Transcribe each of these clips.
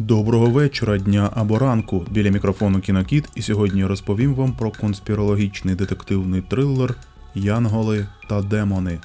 Доброго вечора, дня або ранку. Біля мікрофону Кінокіт, і сьогодні розповім вам про конспірологічний детективний трилер Янголи та демони.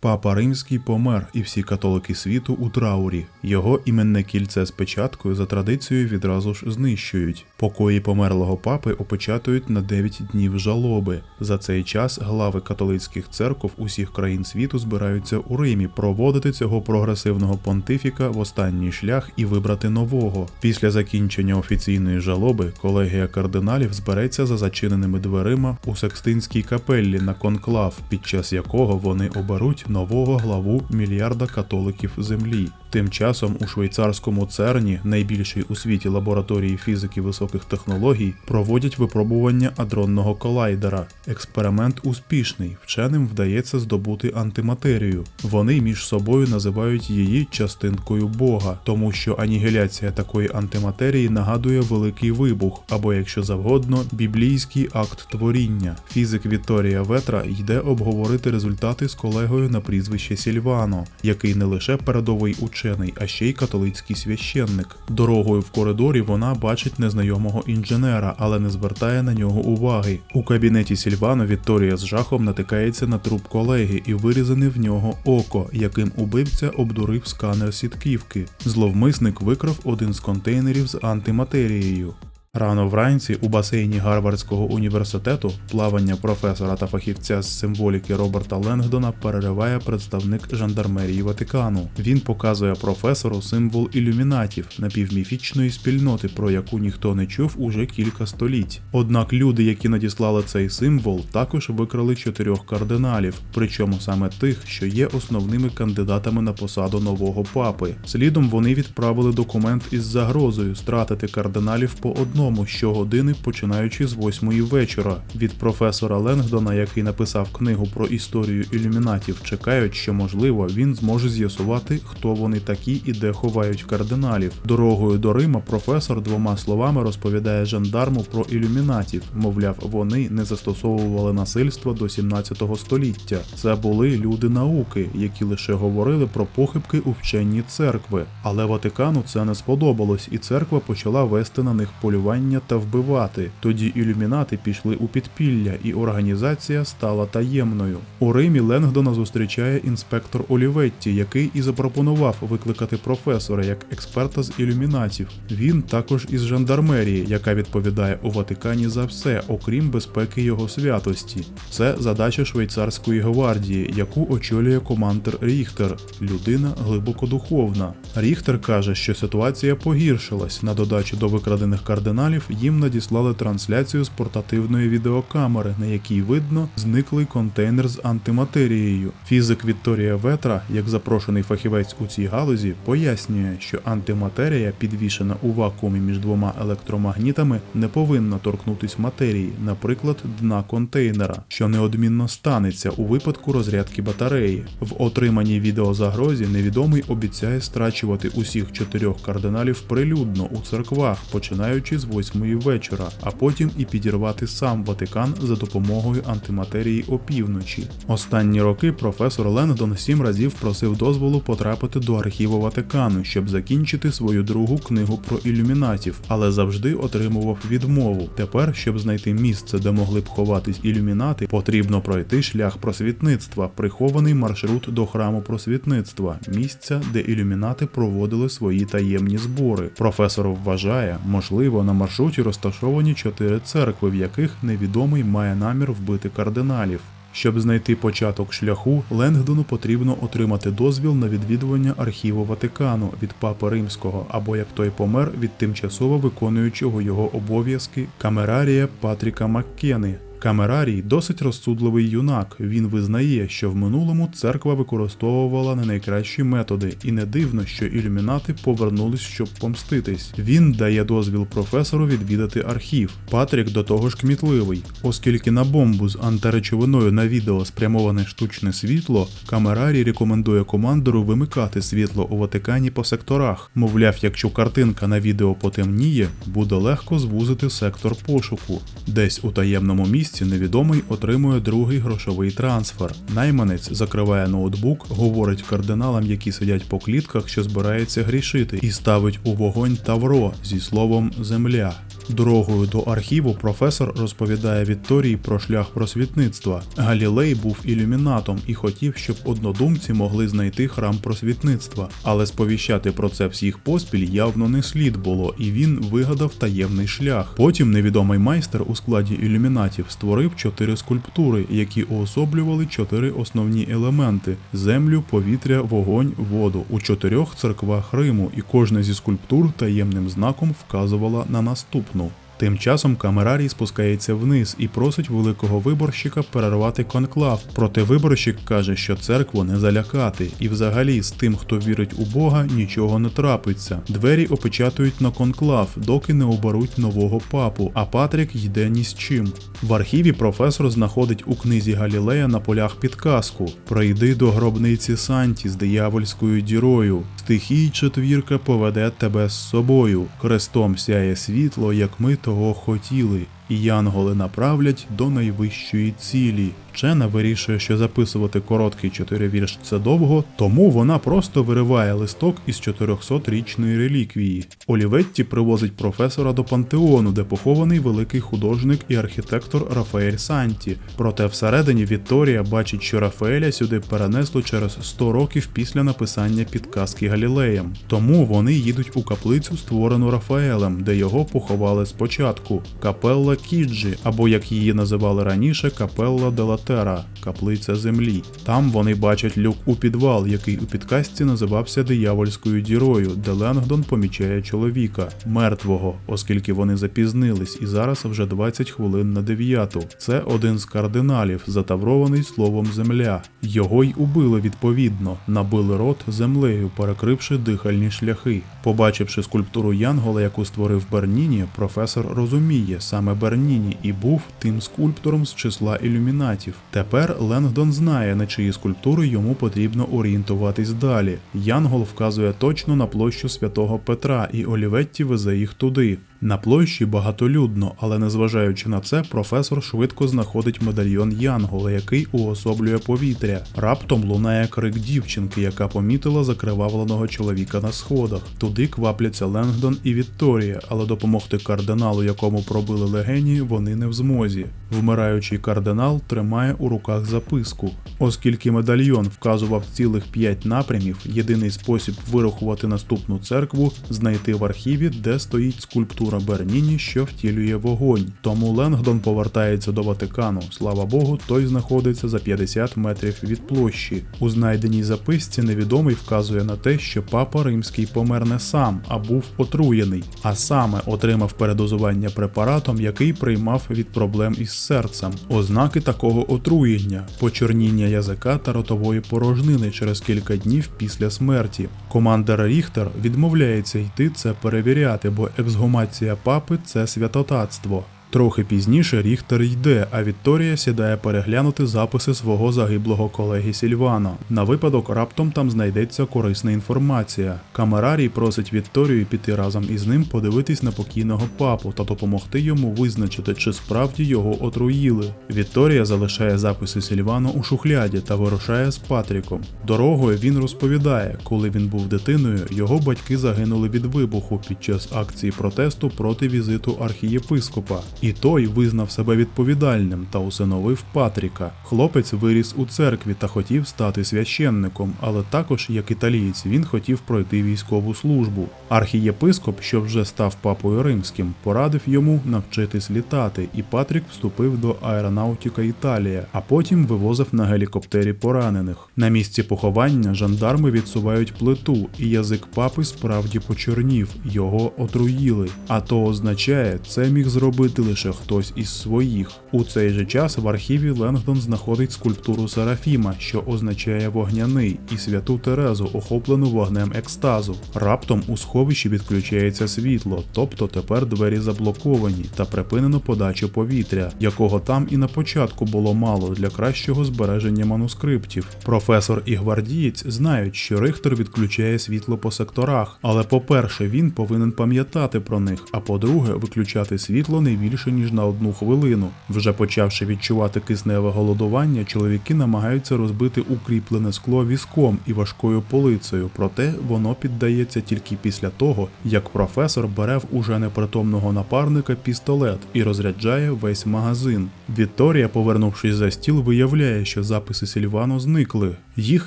Папа Римський помер, і всі католики світу у траурі. Його іменне кільце з печаткою за традицією відразу ж знищують. Покої померлого папи опечатують на 9 днів жалоби. За цей час глави католицьких церков усіх країн світу збираються у Римі проводити цього прогресивного понтифіка в останній шлях і вибрати нового. Після закінчення офіційної жалоби колегія кардиналів збереться за зачиненими дверима у Секстинській капеллі на конклав, під час якого вони оберуть нового главу мільярда католиків землі. Тим часом у швейцарському церні, найбільшій у світі лабораторії фізики високих технологій, проводять випробування адронного колайдера. Експеримент успішний, вченим вдається здобути антиматерію. Вони між собою називають її частинкою Бога, тому що анігіляція такої антиматерії нагадує великий вибух, або, якщо завгодно, біблійський акт творіння. Фізик Вітторія Ветра йде обговорити результати з колегою на прізвище Сільвано, який не лише передовий учений, а ще й католицький священник. Дорогою в коридорі вона бачить незнайомого інженера, але не звертає на нього уваги. У кабінеті Сільвана Вікторія з жахом натикається на труп колеги і вирізане в нього око, яким убивця обдурив сканер сітківки. Зловмисник викрав один з контейнерів з антиматерією. Рано вранці у басейні Гарвардського університету плавання професора та фахівця з символіки Роберта Ленгдона перериває представник жандармерії Ватикану. Він показує професору символ ілюмінатів напівміфічної спільноти, про яку ніхто не чув уже кілька століть. Однак люди, які надіслали цей символ, також викрали чотирьох кардиналів, причому саме тих, що є основними кандидатами на посаду нового папи. Слідом вони відправили документ із загрозою стратити кардиналів по одному щогодини, починаючи з восьмої вечора. Від професора Ленгдона, який написав книгу про історію ілюмінатів, чекають, що можливо він зможе з'ясувати, хто вони такі і де ховають кардиналів. Дорогою до Рима професор двома словами розповідає жандарму про ілюмінатів. Мовляв, вони не застосовували насильство до 17 століття. Це були люди науки, які лише говорили про похибки у вченні церкви. Але Ватикану це не сподобалось, і церква почала вести на них полювання та вбивати. Тоді ілюмінати пішли у підпілля, і організація стала таємною. У Римі Ленгдона зустрічає інспектор Оліветті, який і запропонував викликати професора як експерта з ілюмінатів. Він також із жандармерії, яка відповідає у Ватикані за все, окрім безпеки його святості. Це задача швейцарської гвардії, яку очолює командир Ріхтер, людина глибоко духовна. Ріхтер каже, що ситуація погіршилась. На додачу до викрадених кардиналів їм надіслали трансляцію з портативної відеокамери, на якій видно зниклий контейнер з антиматерією. Фізик Вікторія Ветра, як запрошений фахівець у цій галузі, пояснює, що антиматерія, підвішена у вакуумі між двома електромагнітами, не повинна торкнутись матерії, наприклад, дна контейнера, що неодмінно станеться у випадку розрядки батареї. В отриманій відеозагрозі невідомий обіцяє страчувати усіх чотирьох кардиналів прилюдно у церквах, починаючи з восьмої вечора, а потім і підірвати сам Ватикан за допомогою антиматерії опівночі. Останні роки професор Ленгдон сім разів просив дозволу потрапити до архіву Ватикану, щоб закінчити свою другу книгу про ілюмінатів, але завжди отримував відмову. Тепер, щоб знайти місце, де могли б ховатись ілюмінати, потрібно пройти шлях просвітництва, прихований маршрут до храму просвітництва, місця, де ілюмінати проводили свої таємні збори. Професор вважає, можливо, на маршруті розташовані чотири церкви, в яких невідомий має намір вбити кардиналів. Щоб знайти початок шляху, Ленгдону потрібно отримати дозвіл на відвідування архіву Ватикану від Папи Римського, або як той помер від тимчасово виконуючого його обов'язки камерарія Патріка Маккени. Камерарій досить розсудливий юнак. Він визнає, що в минулому церква використовувала не найкращі методи, і не дивно, що ілюмінати повернулись, щоб помститись. Він дає дозвіл професору відвідати архів. Патрік до того ж кмітливий, оскільки на бомбу з антиречовиною на відео спрямоване штучне світло, камерарій рекомендує командору вимикати світло у Ватикані по секторах. Мовляв, якщо картинка на відео потемніє, буде легко звузити сектор пошуку. Десь у таємному місці місці невідомий отримує другий грошовий трансфер. Найманець закриває ноутбук, говорить кардиналам, які сидять по клітках, що збирається грішити, і ставить у вогонь тавро зі словом земля. Дорогою до архіву професор розповідає Вікторії про шлях просвітництва. Галілей був ілюмінатом і хотів, щоб однодумці могли знайти храм просвітництва, але сповіщати про це всіх поспіль явно не слід було, і він вигадав таємний шлях. Потім невідомий майстер у складі ілюмінатів створив чотири скульптури, які уособлювали чотири основні елементи: землю, повітря, вогонь, воду у чотирьох церквах Риму, і кожна зі скульптур таємним знаком вказувала на наступну. Тим часом камерарій спускається вниз і просить великого виборщика перервати конклав. Проте виборщик каже, що церкву не залякати, і взагалі з тим, хто вірить у Бога, нічого не трапиться. Двері опечатують на конклав, доки не оберуть нового папу, а Патрік йде ні з чим. В архіві професор знаходить у книзі Галілея на полях підказку: Прийди до гробниці Санті з диявольською дірою. Стихій четвірка поведе тебе з собою. Крестом сяє світло, як ми того хотіли, і янголи направлять до найвищої цілі. Чена вирішує, що записувати короткий чотиривірш це довго, тому вона просто вириває листок із 400-річної реліквії. Оліветті привозить професора до пантеону, де похований великий художник і архітектор Рафаель Санті. Проте всередині Вікторія бачить, що Рафаеля сюди перенесло через 100 років після написання підказки Галілеєм. Тому вони їдуть у каплицю, створену Рафаелем, де його поховали спочатку. Капелла Кіджі, або як її називали раніше, Капелла Делатера, каплиця землі. Там вони бачать люк у підвал, який у підказці називався диявольською дірою, де Ленгдон помічає чоловіка, мертвого, оскільки вони запізнились, і зараз вже 20 хвилин на дев'яту. Це один з кардиналів, затаврований словом земля. Його й убили відповідно, набили рот землею, перекривши дихальні шляхи. Побачивши скульптуру Янгола, яку створив Берніні, професор розуміє, саме Берніні і був тим скульптором з числа ілюмінатів. Тепер Ленгдон знає, на чиї скульптури йому потрібно орієнтуватись далі. Янгол вказує точно на площу святого Петра, і Оліветті везе їх туди. На площі багатолюдно, але незважаючи на це, професор швидко знаходить медальйон Янгола, який уособлює повітря. Раптом лунає крик дівчинки, яка помітила закривавленого чоловіка на сходах. Туди квапляться Ленгдон і Вікторія, але допомогти кардиналу, якому пробили легені, вони не в змозі. Вмираючий кардинал тримає у руках записку. Оскільки медальйон вказував цілих п'ять напрямів, єдиний спосіб вирахувати наступну церкву знайти в архіві, де стоїть скульптура Берніні, що втілює вогонь. Тому Ленгдон повертається до Ватикану. Слава Богу, той знаходиться за 50 метрів від площі. У знайденій записці невідомий вказує на те, що папа римський помер не сам, а був отруєний, а саме отримав передозування препаратом, який приймав від проблем із серцем. Ознаки такого отруєння, почерніння язика та ротової порожнини через кілька днів після смерті. Командер Ріхтер відмовляється йти це перевіряти, бо ексгумація папи це святотатство. Трохи пізніше Ріхтер йде, а Вікторія сідає переглянути записи свого загиблого колеги Сільвана. На випадок раптом там знайдеться корисна інформація. Камерарій просить Вікторію піти разом із ним подивитись на покійного папу та допомогти йому визначити, чи справді його отруїли. Вікторія залишає записи Сільвана у шухляді та вирушає з Патріком. Дорогою він розповідає, коли він був дитиною, його батьки загинули від вибуху під час акції протесту проти візиту архієпископа. І той визнав себе відповідальним та усиновив Патріка. Хлопець виріс у церкві та хотів стати священником, але також, як італієць, він хотів пройти військову службу. Архієпископ, що вже став папою римським, порадив йому навчитись літати, і Патрік вступив до аеронавтика Італія, а потім вивозив на гелікоптері поранених. На місці поховання жандарми відсувають плиту, і язик папи справді почорнів, його отруїли. А то означає, це міг зробити лише хтось із своїх. У цей же час в архіві Ленгдон знаходить скульптуру Серафіма, що означає вогняний, і святу Терезу, охоплену вогнем екстазу. Раптом у сховищі відключається світло, тобто тепер двері заблоковані та припинено подачу повітря, якого там і на початку було мало для кращого збереження манускриптів. Професор і гвардієць знають, що Рихтер відключає світло по секторах, але по-перше, він повинен пам'ятати про них, а по-друге, виключати світло не більше більше ніж на одну хвилину. Вже почавши відчувати кисневе голодування, чоловіки намагаються розбити укріплене скло візком і важкою полицею, проте воно піддається тільки після того, як професор бере в уже непритомного напарника пістолет і розряджає весь магазин. Вікторія, повернувшись за стіл, виявляє, що записи Сільвано зникли. Їх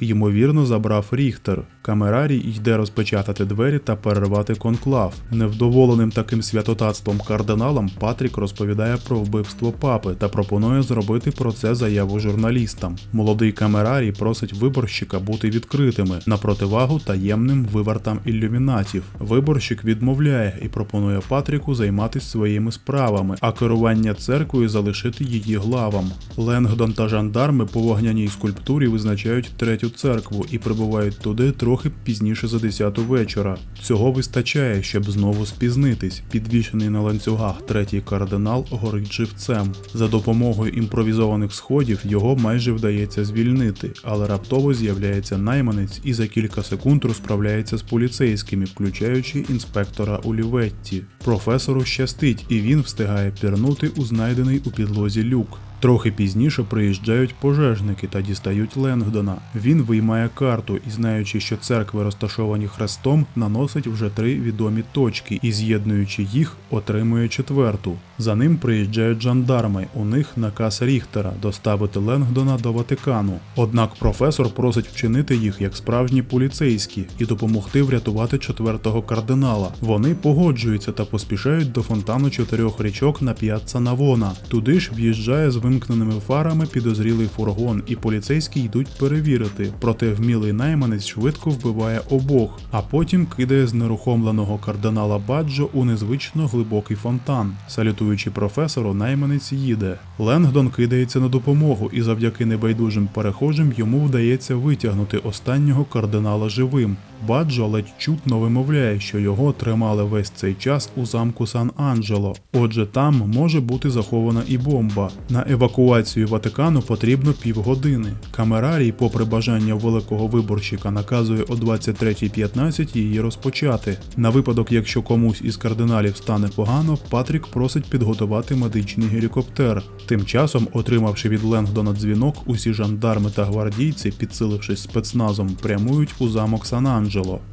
ймовірно забрав Ріхтер. Камерарій йде розпечатати двері та перервати конклав. Невдоволеним таким святотатством кардиналам Патрік розповідає про вбивство папи та пропонує зробити про це заяву журналістам. Молодий камерарій просить виборщика бути відкритими на противагу таємним вивартам ілюмінатів. Виборщик відмовляє і пропонує Патріку займатися своїми справами, а керування церквою залишити її главам. Ленгдон та жандарми по вогняній скульптурі визначають третю церкву і прибувають туди трохи пізніше за 10 вечора. Цього вистачає, щоб знову спізнитись. Підвішений на ланцюгах третій кардинал горить живцем. За допомогою імпровізованих сходів його майже вдається звільнити, але раптово з'являється найманець і за кілька секунд розправляється з поліцейськими, включаючи інспектора Уліветті. Професору щастить, і він встигає пірнути у знайдений у підлозі люк. Трохи пізніше приїжджають пожежники та дістають Ленгдона. Він виймає карту і, знаючи, що церкви розташовані хрестом, наносить вже три відомі точки і, з'єднуючи їх, отримує четверту. За ним приїжджають жандарми. У них наказ Ріхтера доставити Ленгдона до Ватикану. Однак професор просить вчинити їх як справжні поліцейські і допомогти врятувати четвертого кардинала. Вони погоджуються та поспішають до фонтану чотирьох річок на п'яцца Навона. Туди ж в'їжджає з вимкненими фарами підозрілий фургон, і поліцейські йдуть перевірити. Проте вмілий найманець швидко вбиває обох, а потім кидає знерухомленого кардинала Баджо у незвично глибокий фонтан. Салютуючи професору, найманець їде. Ленгдон кидається на допомогу, і завдяки небайдужим перехожим йому вдається витягнути останнього кардинала живим. Баджо ледь чутно вимовляє, що його тримали весь цей час у замку Сан-Анджело. Отже, там може бути захована і бомба. На евакуацію Ватикану потрібно півгодини. Камерарій, попри бажання великого виборщика, наказує о 23.15 її розпочати. На випадок, якщо комусь із кардиналів стане погано, Патрік просить підготувати медичний гелікоптер. Тим часом, отримавши від Ленгдона дзвінок, усі жандарми та гвардійці, підсилившись спецназом, прямують у замок Сан-Анджело.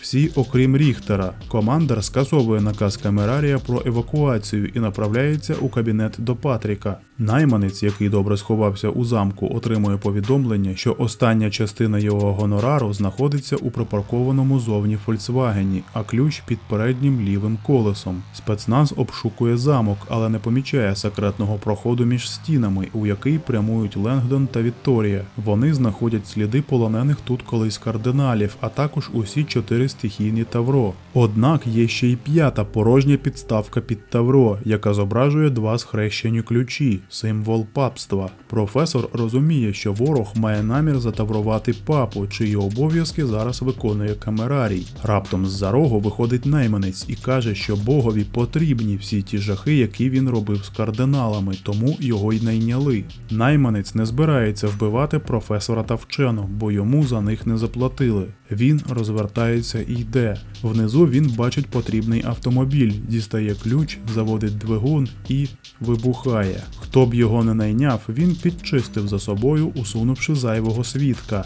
Всі, окрім Ріхтера. Командир скасовує наказ Камерарія про евакуацію і направляється у кабінет до Патріка. Найманець, який добре сховався у замку, отримує повідомлення, що остання частина його гонорару знаходиться у припаркованому зовні Фольксвагені, а ключ під переднім лівим колесом. Спецназ обшукує замок, але не помічає секретного проходу між стінами, у який прямують Ленгдон та Вікторія. Вони знаходять сліди полонених тут колись кардиналів, а також усі чотири стихійні Тавро. Однак є ще й п'ята порожня підставка під Тавро, яка зображує два схрещені ключі, символ папства. Професор розуміє, що ворог має намір затаврувати папу, чиї обов'язки зараз виконує камерарій. Раптом з-за рогу виходить найманець і каже, що богові потрібні всі ті жахи, які він робив з кардиналами, тому його й найняли. Найманець не збирається вбивати професора та вчену, бо йому за них не заплатили. Він розвертається і йде. Внизу він бачить потрібний автомобіль, дістає ключ, заводить двигун і вибухає. Хто б його не найняв, він підчистив за собою, усунувши зайвого свідка.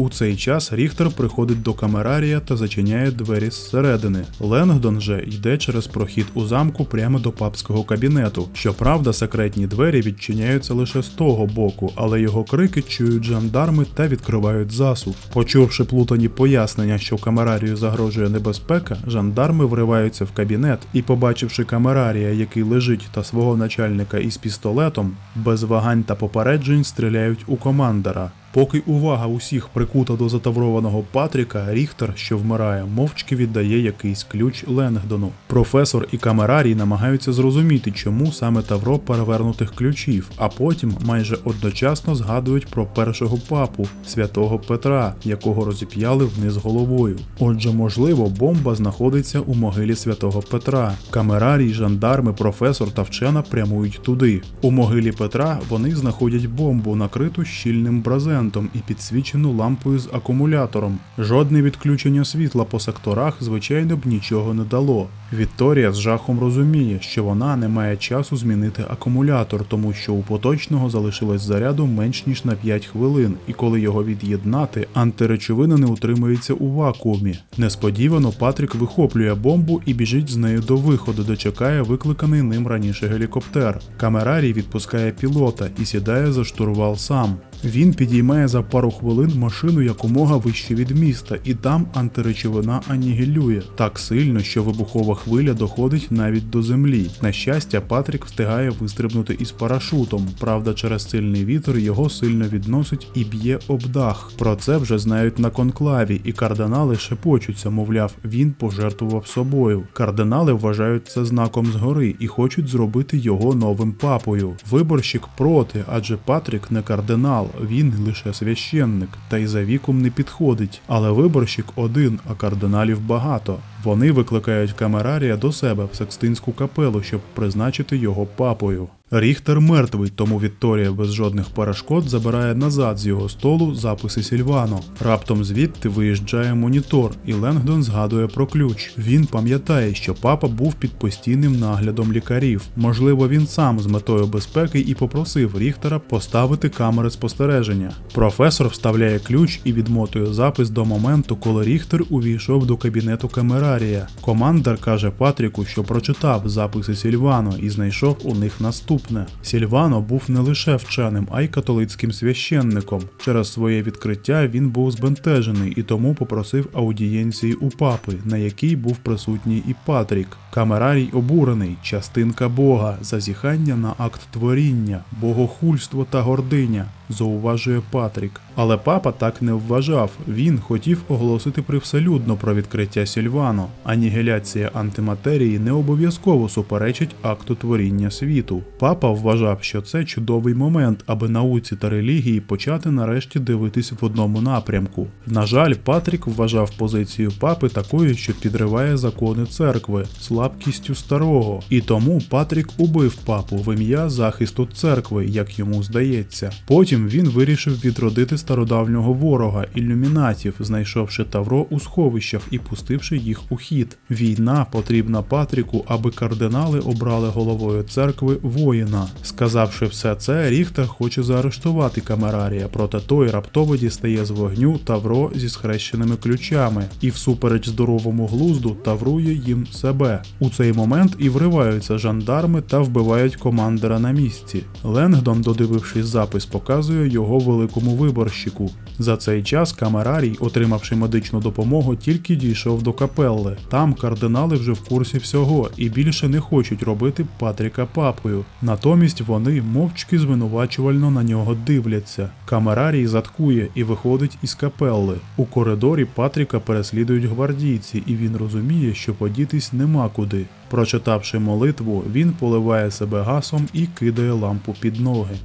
У цей час Ріхтер приходить до камерарія та зачиняє двері зсередини. Ленгдон же йде через прохід у замку прямо до папського кабінету. Щоправда, секретні двері відчиняються лише з того боку, але його крики чують жандарми та відкривають засув. Почувши плутані пояснення, що камерарію загрожує небезпека, жандарми вриваються в кабінет і, побачивши камерарія, який лежить та свого начальника із пістолетом, без вагань та попереджень стріляють у командира. Поки увага усіх прикута до затаврованого Патріка, Ріхтер, що вмирає, мовчки віддає якийсь ключ Ленгдону. Професор і камерарій намагаються зрозуміти, чому саме тавро перевернутих ключів, а потім майже одночасно згадують про першого папу, святого Петра, якого розіп'яли вниз головою. Отже, можливо, бомба знаходиться у могилі святого Петра. Камерарій, жандарми, професор та вчена прямують туди. У могилі Петра вони знаходять бомбу, накриту щільним бразеном флуоресцентом і підсвічену лампою з акумулятором. Жодне відключення світла по секторах, звичайно б нічого не дало. Вікторія з жахом розуміє, що вона не має часу змінити акумулятор, тому що у поточного залишилось заряду менш ніж на 5 хвилин, і коли його від'єднати, антиречовина не утримується у вакуумі. Несподівано Патрік вихоплює бомбу і біжить з нею до виходу, де чекає викликаний ним раніше гелікоптер. Камерарій відпускає пілота і сідає за штурвал сам. Він підіймає за пару хвилин машину якомога вище від міста, і там антиречовина анігілює так сильно, що вибухова хвиля доходить навіть до землі. На щастя, Патрік встигає вистрибнути із парашутом. Правда, через сильний вітер його сильно відносить і б'є об дах. Про це вже знають на конклаві, і кардинали шепочуться, мовляв, він пожертвував собою. Кардинали вважають це знаком згори і хочуть зробити його новим папою. Виборщик проти, адже Патрік не кардинал, він лише священник, та й за віком не підходить. Але виборщик один, а кардиналів багато. Вони викликають камерарія до себе в Секстинську капелу, щоб призначити його папою. Ріхтер мертвий, тому Вікторія без жодних перешкод забирає назад з його столу записи Сільвано. Раптом звідти виїжджає монітор, і Ленгдон згадує про ключ. Він пам'ятає, що папа був під постійним наглядом лікарів. Можливо, він сам з метою безпеки і попросив Ріхтера поставити камери спостереження. Професор вставляє ключ і відмотує запис до моменту, коли Ріхтер увійшов до кабінету камерарія. Командир каже Патріку, що прочитав записи Сільвано і знайшов у них наступне. Сільвано був не лише вченим, а й католицьким священником. Через своє відкриття він був збентежений і тому попросив аудієнції у папи, на якій був присутній і Патрік. Камерарій обурений, частинка Бога, зазіхання на акт творіння, богохульство та гординя, зауважує Патрік. Але папа так не вважав. Він хотів оголосити привселюдно про відкриття Сільвано. Анігіляція антиматерії не обов'язково суперечить акту творіння світу. Папа вважав, що це чудовий момент, аби науці та релігії почати нарешті дивитись в одному напрямку. На жаль, Патрік вважав позицію папи такою, що підриває закони церкви слабкістю старого, і тому Патрік убив папу в ім'я захисту церкви, як йому здається. Потім він вирішив відродити стародавнього ворога ілюмінатів, знайшовши Тавро у сховищах і пустивши їх у хід. Війна потрібна Патріку, аби кардинали обрали головою церкви воїна. Сказавши все це, Ріхтер хоче заарештувати камерарія, проте той раптово дістає з вогню Тавро зі схрещеними ключами і, всупереч здоровому глузду, таврує їм себе. У цей момент і вриваються жандарми та вбивають командира на місці. Ленгдон, додивившись запис, показує його великому виборщику. За цей час камерарій, отримавши медичну допомогу, тільки дійшов до капелли. Там кардинали вже в курсі всього і більше не хочуть робити Патріка папою. Натомість вони мовчки звинувачувально на нього дивляться. Камерарій заткує і виходить із капелли. У коридорі Патріка переслідують гвардійці, і він розуміє, що подітись нема куди. Прочитавши молитву, він поливає себе гасом і кидає лампу під ноги.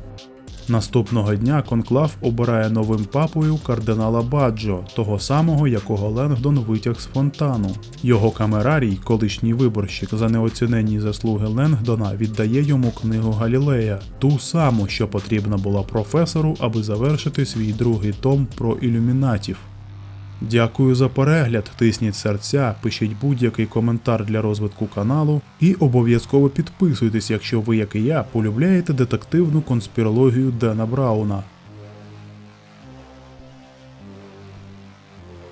Наступного дня конклав обирає новим папою кардинала Баджо, того самого, якого Ленгдон витяг з фонтану. Його камерарій, колишній виборщик за неоціненні заслуги Ленгдона, віддає йому книгу Галілея, ту саму, що потрібна була професору, аби завершити свій другий том про ілюмінатів. Дякую за перегляд, тисніть серця, пишіть будь-який коментар для розвитку каналу і обов'язково підписуйтесь, якщо ви, як і я, полюбляєте детективну конспірологію Дена Брауна.